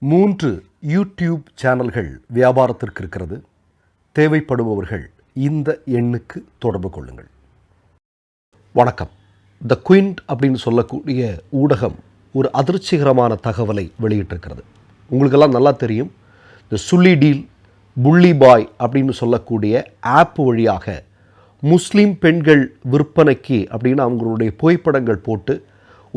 மூன்று யூடியூப் சேனல்கள் வியாபாரத்திற்கு இருக்கிறது. தேவைப்படுபவர்கள் இந்த எண்ணுக்கு தொடர்பு கொள்ளுங்கள். வணக்கம். த குயின்ட் அப்படின்னு சொல்லக்கூடிய ஊடகம் ஒரு அதிர்ச்சிகரமான தகவலை வெளியிட்டிருக்கிறது. உங்களுக்கெல்லாம் நல்லா தெரியும். இந்த சுள்ளி டீல் புள்ளி பாய் அப்படின்னு சொல்லக்கூடிய ஆப் வழியாக முஸ்லீம் பெண்கள் விற்பனைக்கு அப்படின்னு அவங்களுடைய புகைப்படங்கள் போட்டு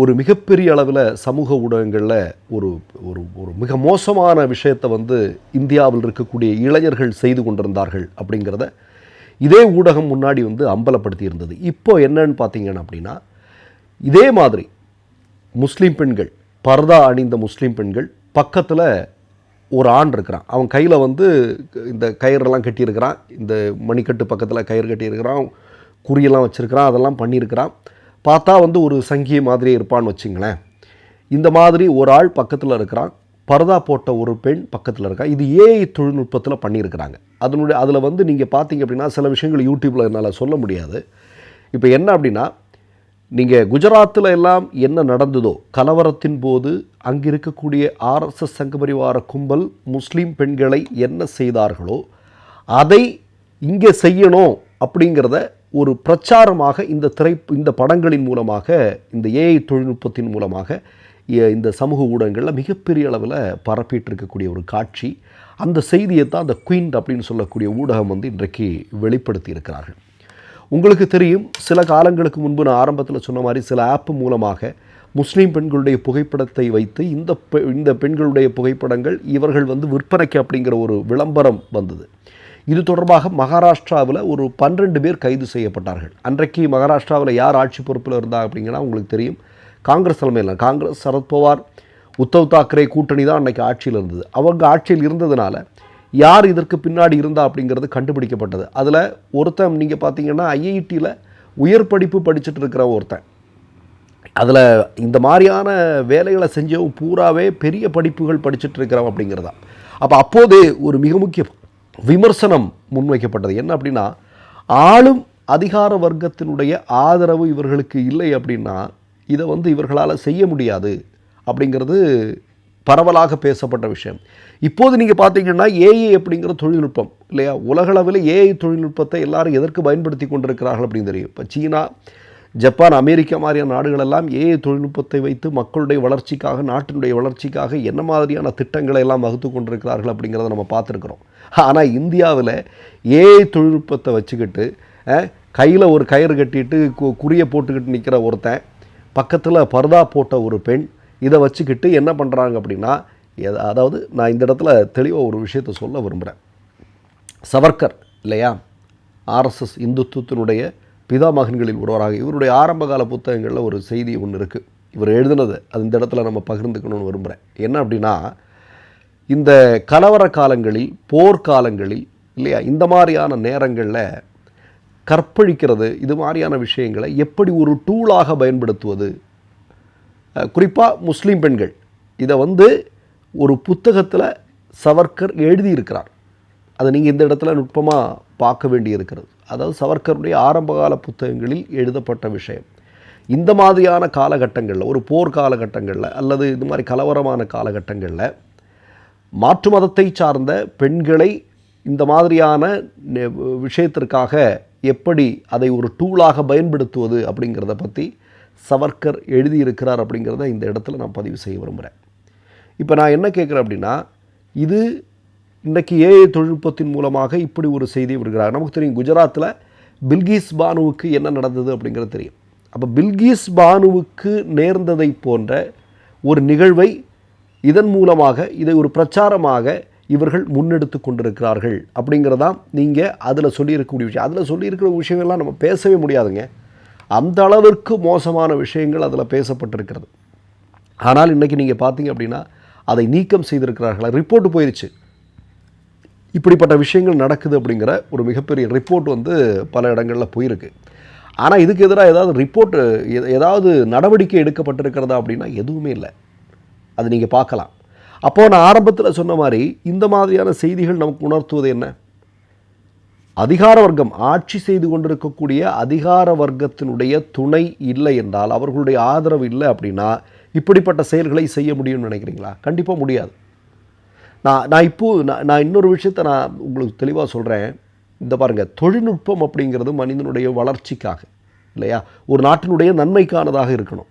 ஒரு மிகப்பெரிய அளவில் சமூக ஊடகங்களில் ஒரு ஒரு ஒரு மிக மோசமான விஷயத்தை வந்து இந்தியாவில் இருக்கக்கூடிய இளைஞர்கள் செய்து கொண்டிருந்தார்கள் அப்படிங்கிறத இதே ஊடகம் முன்னாடி வந்து அம்பலப்படுத்தி இருந்தது. இப்போ என்னன்னு பார்த்தீங்கன்னா அப்படின்னா இதே மாதிரி முஸ்லீம் பெண்கள் பர்தா அணிந்த முஸ்லீம் பெண்கள் பக்கத்தில் ஒரு ஆண் இருக்கிறான். அவன் கையில் வந்து இந்த கயிறெல்லாம் கட்டியிருக்கிறான். இந்த மணிக்கட்டு பக்கத்தில் கயிறு கட்டியிருக்கிறான். குறியெல்லாம் வச்சுருக்கிறான். அதெல்லாம் பண்ணியிருக்கிறான். பார்த்தா வந்து ஒரு சங்கிய மாதிரியே இருப்பான்னு வச்சுங்களேன். இந்த மாதிரி ஒரு ஆள் பக்கத்தில் இருக்கிறான். பரதா போட்ட ஒரு பெண் பக்கத்தில் இருக்கா. இது ஏஐ தொழில்நுட்பத்தில் பண்ணியிருக்கிறாங்க. அதனுடைய அதில் வந்து நீங்கள் பார்த்தீங்க அப்படின்னா சில விஷயங்கள் யூடியூப்பில் என்னால் சொல்ல முடியாது. இப்போ என்ன அப்படின்னா நீங்கள் குஜராத்தில் எல்லாம் என்ன நடந்ததோ கலவரத்தின் போது அங்கே இருக்கக்கூடிய ஆர்எஸ்எஸ் சங்கபரிவார கும்பல் முஸ்லீம் பெண்களை என்ன செய்தார்களோ அதை இங்கே செய்யணும் அப்படிங்கிறத ஒரு பிரச்சாரமாக இந்த திரை இந்த படங்களின் மூலமாக இந்த ஏஐ தொழில்நுட்பத்தின் மூலமாக இந்த சமூக ஊடகங்களில் மிகப்பெரிய அளவில் பரப்பிட்டு இருக்கக்கூடிய ஒரு காட்சி. அந்த செய்தியை தான் அந்த குயின் அப்படின்னு சொல்லக்கூடிய ஊடகம் வந்து இன்றைக்கு வெளிப்படுத்தி இருக்கிறார்கள் உங்களுக்கு தெரியும் சில காலங்களுக்கு முன்பு நான் ஆரம்பத்தில் சொன்ன மாதிரி சில ஆப் மூலமாக முஸ்லீம் பெண்களுடைய புகைப்படத்தை வைத்து இந்த பெ- இந்த பெண்களுடைய புகைப்படங்கள் இவர்கள் வந்து விற்பனைக்கு அப்படிங்கிற ஒரு விளம்பரம் வந்தது. இது தொடர்பாக மகாராஷ்டிராவில் ஒரு பன்னிரெண்டு பேர் கைது செய்யப்பட்டார்கள். அன்றைக்கு மகாராஷ்டிராவில் யார் ஆட்சி பொறுப்பில் இருந்தா அப்படிங்கன்னா உங்களுக்கு தெரியும். காங்கிரஸ் தலைமையில் காங்கிரஸ் சரத்பவார் உத்தவ் தாக்கரே கூட்டணி தான் அன்றைக்கி ஆட்சியில் இருந்தது. அவங்க ஆட்சியில் இருந்ததுனால யார் இதற்கு பின்னாடி இருந்தா அப்படிங்கிறது கண்டுபிடிக்கப்பட்டது. அதில் ஒருத்தன் நீங்கள் பார்த்தீங்கன்னா ஐஐடியில் உயர் படிப்பு படிச்சுட்டு இருக்கிற ஒருத்தன். அதில் இந்த மாதிரியான வேலைகளை செஞ்சவன் பூராவே பெரிய படிப்புகள் படிச்சுட்டு இருக்கிறவன் அப்படிங்கிறதா அப்போ அப்போதே ஒரு மிக முக்கிய விமர்சனம் முன்வைக்கப்பட்டது. என்ன அப்படின்னா ஆளும் அதிகார வர்க்கத்தினுடைய ஆதரவு இவர்களுக்கு இல்லை அப்படின்னா இதை வந்து இவர்களால் செய்ய முடியாது அப்படிங்கிறது பரவலாக பேசப்பட்ட விஷயம். இப்போது நீங்கள் பார்த்தீங்கன்னா ஏஐ அப்படிங்கிற தொழில்நுட்பம் இல்லையா? உலகளவில் ஏஐ தொழில்நுட்பத்தை எல்லாரும் எதற்கு பயன்படுத்தி கொண்டிருக்கிறார்கள் அப்படின்னு தெரியும். இப்போ சீனா ஜப்பான் அமெரிக்கா மாதிரியான நாடுகளெல்லாம் ஏஐ தொழில்நுட்பத்தை வைத்து மக்களுடைய வளர்ச்சிக்காக நாட்டினுடைய வளர்ச்சிக்காக என்ன மாதிரியான திட்டங்களை எல்லாம் வகுத்து கொண்டிருக்கிறார்கள் அப்படிங்கிறத நம்ம பார்த்துருக்குறோம். ஆனால் இந்தியாவில் ஏஐ தொழில்நுட்பத்தை வச்சுக்கிட்டு கையில் ஒரு கயிறு கட்டிட்டு கு- குறியை போட்டுக்கிட்டு நிற்கிற ஒருத்தன் பக்கத்தில் பர்தா போட்ட ஒரு பெண் இதை வச்சுக்கிட்டு என்ன பண்ணுறாங்க அப்படின்னா அதாவது நான் இந்த இடத்துல தெளிவாக ஒரு விஷயத்தை சொல்ல விரும்புகிறேன் சவர்கர் இல்லையா? ஆர்எஸ்எஸ் இந்துத்துவத்தினுடைய பிதாமகன்களில் ஒருவராக இவருடைய ஆரம்பகால புத்தகங்களில் ஒரு செய்தி ஒன்று இருக்குது இவர் எழுதினது அது இந்த இடத்துல நம்ம பகிர்ந்துக்கணும்னு விரும்புகிறேன் என்ன அப்படின்னா இந்த கலவர காலங்களில் போர்க்காலங்களில் இல்லையா இந்த மாதிரியான நேரங்களில் கற்பழிக்கிறது இது மாதிரியான விஷயங்களை எப்படி ஒரு டூலாக பயன்படுத்துவது? குறிப்பாக முஸ்லீம் பெண்கள் இதை வந்து ஒரு புத்தகத்தில் சவர்கர் எழுதியிருக்கிறார். அதை நீங்கள் இந்த இடத்துல நுட்பமாக பார்க்க வேண்டியிருக்கிறது. அதாவது சவர்கருடைய ஆரம்பகால புத்தகங்களில் எழுதப்பட்ட விஷயம். இந்த மாதிரியான காலகட்டங்களில் ஒரு போர் காலகட்டங்களில் அல்லது இது மாதிரி கலவரமான காலகட்டங்களில் மாற்று மதத்தை சார்ந்த பெண்களை இந்த மாதிரியான விஷயத்திற்காக எப்படி அதை ஒரு டூலாக பயன்படுத்துவது அப்படிங்கிறத பற்றி சவர்கர் எழுதியிருக்கிறார் அப்படிங்கிறத இந்த இடத்துல நான் பதிவு செய்ய விரும்புகிறேன் இப்போ நான் என்ன கேட்குறேன் அப்படின்னா இது இன்றைக்கி ஏஐ தொழில்நுட்பத்தின் மூலமாக இப்படி ஒரு செய்தி விடுகிறார் நமக்கு தெரியும் குஜராத்தில் பில்கிஸ் பானுவுக்கு என்ன நடந்தது அப்படிங்கிறது தெரியும். அப்போ பில்கிஸ் பானுவுக்கு நேர்ந்ததை போன்ற ஒரு நிகழ்வை இதன் மூலமாக இதை ஒரு பிரச்சாரமாக இவர்கள் முன்னெடுத்து கொண்டிருக்கிறார்கள் அப்படிங்கிறதான் நீங்கள் அதில் சொல்லியிருக்கக்கூடிய விஷயம். அதில் சொல்லியிருக்கிற விஷயங்கள்லாம் நம்ம பேசவே முடியாதுங்க. அந்த அளவிற்கு மோசமான விஷயங்கள் அதில் பேசப்பட்டிருக்கிறது. ஆனால் இன்றைக்கி நீங்கள் பார்த்தீங்க அப்படின்னா அதை நீக்கம் செய்திருக்கிறார்களா. ரிப்போர்ட் போயிருச்சு. இப்படிப்பட்ட விஷயங்கள் நடக்குது அப்படிங்கிற ஒரு மிகப்பெரிய ரிப்போர்ட் வந்து பல இடங்களில் போயிருக்கு. ஆனால் இதுக்கு எதிராக ஏதாவது ரிப்போர்ட் ஏதாவது நடவடிக்கை எடுக்கப்பட்டிருக்கிறதா அப்படின்னா எதுவுமே இல்லை. அது நீங்கள் பார்க்கலாம். அப்போது நான் ஆரம்பத்தில் சொன்ன மாதிரி இந்த மாதிரியான செய்திகள் நமக்கு உணர்த்துவது என்ன? அதிகார வர்க்கம் ஆட்சி செய்து கொண்டிருக்கக்கூடிய அதிகார வர்க்கத்தினுடைய துணை இல்லை என்றால் அவர்களுடைய ஆதரவு இல்லை அப்படின்னா இப்படிப்பட்ட செயல்களை செய்ய முடியும்னு நினைக்கிறீங்களா? கண்டிப்பாக முடியாது. நான் நான் இப்போது நான் நான் இன்னொரு விஷயத்தை நான் உங்களுக்கு தெளிவாக சொல்கிறேன் இந்த பாருங்கள் தொழில்நுட்பம் அப்படிங்கிறது மனிதனுடைய வளர்ச்சிக்காக இல்லையா? ஒரு நாட்டினுடைய நன்மைக்கானதாக இருக்கணும்.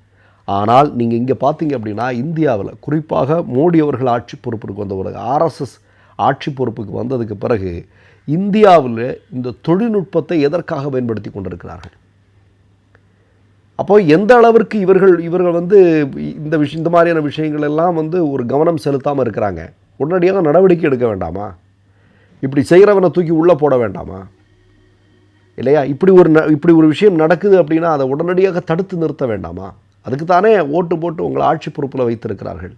ஆனால் நீங்கள் இங்கே பார்த்தீங்க அப்படின்னா இந்தியாவில் குறிப்பாக மோடி அவர்கள் ஆட்சி பொறுப்புக்கு வந்த பிறகு ஆர்எஸ்எஸ் ஆட்சி பொறுப்புக்கு வந்ததுக்கு பிறகு இந்தியாவில் இந்த தொழில்நுட்பத்தை எதற்காக பயன்படுத்தி கொண்டிருக்கிறார்கள்? அப்போ எந்த அளவிற்கு இவர்கள் இவர்கள் வந்து இந்த விஷயம் இந்த மாதிரியான விஷயங்கள் எல்லாம் வந்து ஒரு கவனம் செலுத்தாமல் இருக்கிறாங்க? உடனடியாக நடவடிக்கை எடுக்க வேண்டாமா? இப்படி செய்கிறவனை தூக்கி உள்ளே போட வேண்டாமா? இல்லையா? இப்படி ஒரு ந- இப்படி ஒரு விஷயம் நடக்குது அப்படின்னா அதை உடனடியாக தடுத்து நிறுத்த வேண்டாமா? அதுக்கு தானே ஓட்டு போட்டு உங்களை ஆட்சி பொறுப்பில் வைத்திருக்கிறார்கள்.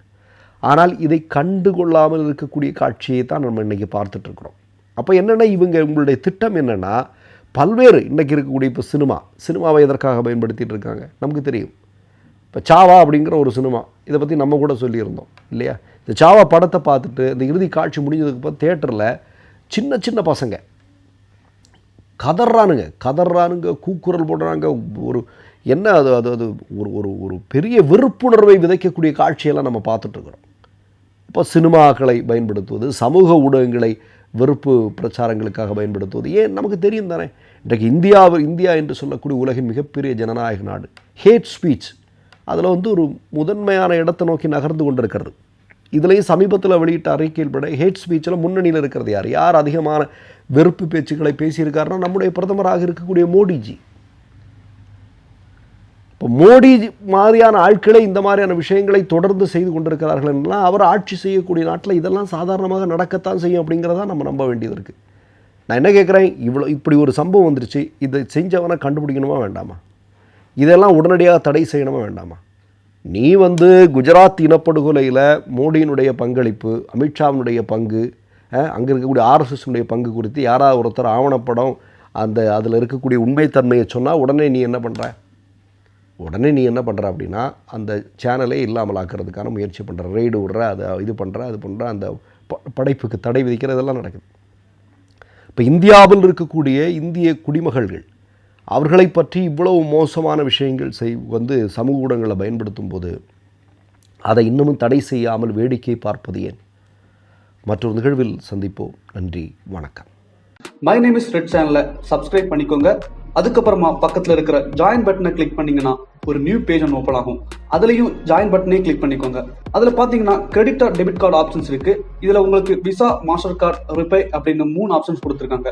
ஆனால் இதை கண்டுகொள்ளாமல் இருக்கக்கூடிய காட்சியை தான் நம்ம இன்றைக்கி பார்த்துட்ருக்குறோம் அப்போ என்னென்னா இவங்க உங்களுடைய திட்டம் என்னென்னா பல்வேறு இன்றைக்கி இருக்கக்கூடிய இப்போ சினிமா சினிமாவை எதற்காக பயன்படுத்திகிட்டு இருக்காங்க? நமக்கு தெரியும். இப்போ சாவா அப்படிங்கிற ஒரு சினிமா இதை பற்றி நம்ம கூட சொல்லியிருந்தோம் இல்லையா? இந்த சாவா படத்தை பார்த்துட்டு இந்த இறுதி காட்சி முடிஞ்சதுக்கு அப்புறம் தேட்டரில் சின்ன சின்ன பசங்க கதறானுங்க கதறானுங்க கூக்குரல் போடுறாங்க ஒரு என்ன அது அது அது ஒரு ஒரு ஒரு பெரிய வெறுப்புணர்வை விதைக்கக்கூடிய காட்சியெல்லாம் நம்ம பார்த்துட்ருக்குறோம் இப்போ சினிமாக்களை பயன்படுத்துவது சமூக ஊடகங்களை வெறுப்பு பிரச்சாரங்களுக்காக பயன்படுத்துவது ஏன்? நமக்கு தெரியும் தானே. இன்றைக்கு இந்தியாவு இந்தியா என்று சொல்லக்கூடிய உலகின் மிகப்பெரிய ஜனநாயக நாடு ஹேட் ஸ்பீச். அதில் வந்து ஒரு முதன்மையான இடத்தை நோக்கி நகர்ந்து கொண்டிருக்கிறது. இதுலேயும் சமீபத்தில் வெளியிட்ட அறிக்கையில் பட ஹேட் ஸ்பீச்சில் முன்னணியில் இருக்கிறது யார்? யார் அதிகமான வெறுப்பு பேச்சுக்களை பேசியிருக்காருன்னா நம்முடைய பிரதமராக இருக்கக்கூடிய மோடிஜி. இப்போ மோடி மாதிரியான ஆட்களே இந்த மாதிரியான விஷயங்களை தொடர்ந்து செய்து கொண்டிருக்கிறார்கள் என்றால் அவர் ஆட்சி செய்யக்கூடிய நாட்டில் இதெல்லாம் சாதாரணமாக நடக்கத்தான் செய்யும் அப்படிங்கிறத நம்ம நம்ப வேண்டியது இருக்குது நான் என்ன கேட்குறேன் இவ்வளோ இப்படி ஒரு சம்பவம் வந்துருச்சு. இதை செஞ்சவனை கண்டுபிடிக்கணுமா வேண்டாமா? இதெல்லாம் உடனடியாக தடை செய்யணுமா வேண்டாமா? நீ வந்து குஜராத் இனப்படுகொலையில் மோடியினுடைய பங்களிப்பு அமித்ஷாவினுடைய பங்கு அங்கே இருக்கக்கூடிய ஆர்எஸ்எஸ்னுடைய பங்கு குறித்து யாராவது ஒருத்தர் ஆவணப்படம் அந்த அதில் இருக்கக்கூடிய உண்மைத்தன்மையை சொன்னால் உடனே நீ என்ன பண்ணுற உடனே நீ என்ன பண்ணுற அப்படின்னா அந்த சேனலே இல்லாமல் ஆக்கிறதுக்கான முயற்சி பண்ணுற ரெய்டு விடுற அதை இது பண்ணுற அது பண்ணுற அந்த ப- படைப்புக்கு தடை விதிக்கிறதெல்லாம் நடக்குது. இப்போ இந்தியாவில் இருக்கக்கூடிய இந்திய குடிமகள்கள் அவர்களை பற்றி இவ்வளவு மோசமான விஷயங்கள் செய் வந்து சமூக ஊடகங்களை பயன்படுத்தும் போது அதை இன்னமும் தடை செய்யாமல் வேடிக்கை பார்ப்பது ஏன்? மற்றொரு நிகழ்வில் சந்திப்போம். நன்றி வணக்கம். மை நேம் இஸ் ரெட் சேனலை சப்ஸ்கிரைப் பண்ணிக்கோங்க. அதுக்கப்புறமா பக்கத்தில் இருக்கிற ஜாயின் பட்டனை கிளிக் பண்ணீங்கன்னா ஒரு நியூ பேஜ் ஒன்று ஓப்பன் ஆகும். அதுலேயும் ஜாயின் பட்டனே கிளிக் பண்ணிக்கோங்க. அதில் பார்த்தீங்கன்னா credit or debit card options இருக்கு. இதில் உங்களுக்கு விசா மாஸ்டர் கார்டு ரிப்பே அப்படின்னு மூணு ஆப்ஷன்ஸ் கொடுத்துருக்காங்க.